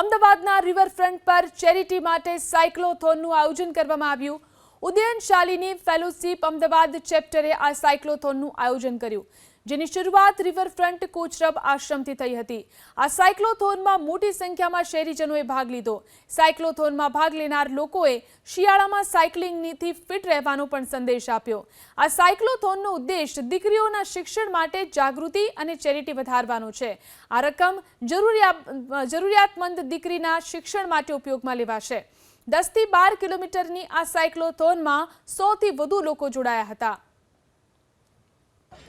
અમદાવાદના રિવરફ્રન્ટ પર ચેરિટી માટે સાયક્લોથોનનું આયોજન કરવામાં આવ્યું. ઉદયન શાલીની ફેલોશિપ અમદાવાદ ચેપ્ટરે આ સાયક્લોથોનનું આયોજન કર્યું, જેની શરૂઆત રિવરફ્રન્ટ કોચરબ આશ્રમથી થઈ હતી. આ સાયક્લોથોનમાં મોટી સંખ્યામાં શહેરીજનોએ ભાગ લીધો. સાયક્લોથોનમાં ભાગ લેનાર લોકોએ શિયાળામાં સાયકલિંગથી ફિટ રહેવાનો પણ સંદેશ આપ્યો. આ સાયક્લોથોનનો ઉદ્દેશ દીકરીઓના શિક્ષણ માટે જાગૃતિ અને ચેરિટી વધારવાનો છે. આ રકમ જરૂરિયા, જરૂરિયાતમંદ દીકરીના શિક્ષણ માટે ઉપયોગમાં લેવાશે. દસથી બાર કિલોમીટરની આ સાયક્લોથોનમાં સોથી વધુ લોકો જોડાયા હતા.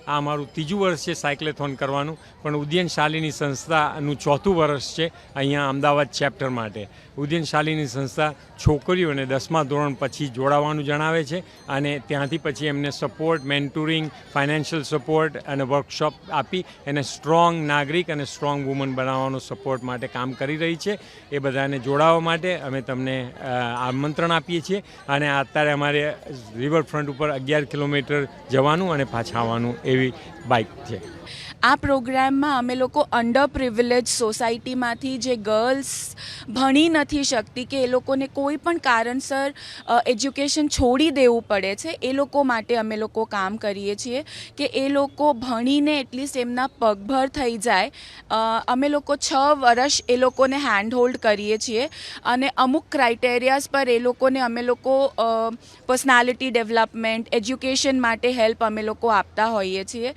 આ અમારું ત્રીજું વર્ષ છે સાયક્લેથોન કરવાનું, પણ ઉદ્યન શાલીની સંસ્થાનું ચોથું વર્ષ છે અહીંયા અમદાવાદ ચેપ્ટર માટે. ઉદ્યન શાલીની સંસ્થા છોકરીઓને દસમા ધોરણ પછી જોડાવાનું જણાવે છે અને ત્યાંથી પછી એમને સપોર્ટ, મેન્ટોરિંગ, ફાઇનાન્શિયલ સપોર્ટ અને વર્કશોપ આપી એને સ્ટ્રોંગ નાગરિક અને સ્ટ્રોંગ વુમન બનાવવાનો સપોર્ટ માટે કામ કરી રહી છે. એ બધાને જોડાવા માટે અમે તમને આમંત્રણ આપીએ છીએ અને અત્યારે અમારે રિવરફ્રન્ટ ઉપર અગિયાર કિલોમીટર જવાનું અને પાછા આવવાનું એવી બાઇક છે. આ પ્રોગ્રામમાં અમે લોકો અંડર પ્રિવિલેજ સોસાયટીમાંથી જે ગર્લ્સ ભણી નથી શકતી કે એ લોકોને કોઈ પણ કારણસર એજ્યુકેશન છોડી દેવું પડે છે, એ લોકો માટે અમે લોકો કામ કરીએ છીએ કે એ લોકો ભણીને એટલીસ્ટ એમના પગભર થઈ જાય. અમે લોકો છ વર્ષ એ લોકોને હેન્ડ હોલ્ડ કરીએ છીએ અને અમુક ક્રાઇટેરિયાઝ પર એ લોકોને અમે લોકો પર્સનાલિટી ડેવલપમેન્ટ એજ્યુકેશન માટે હેલ્પ અમે લોકો આપતા હોઈએ છીએ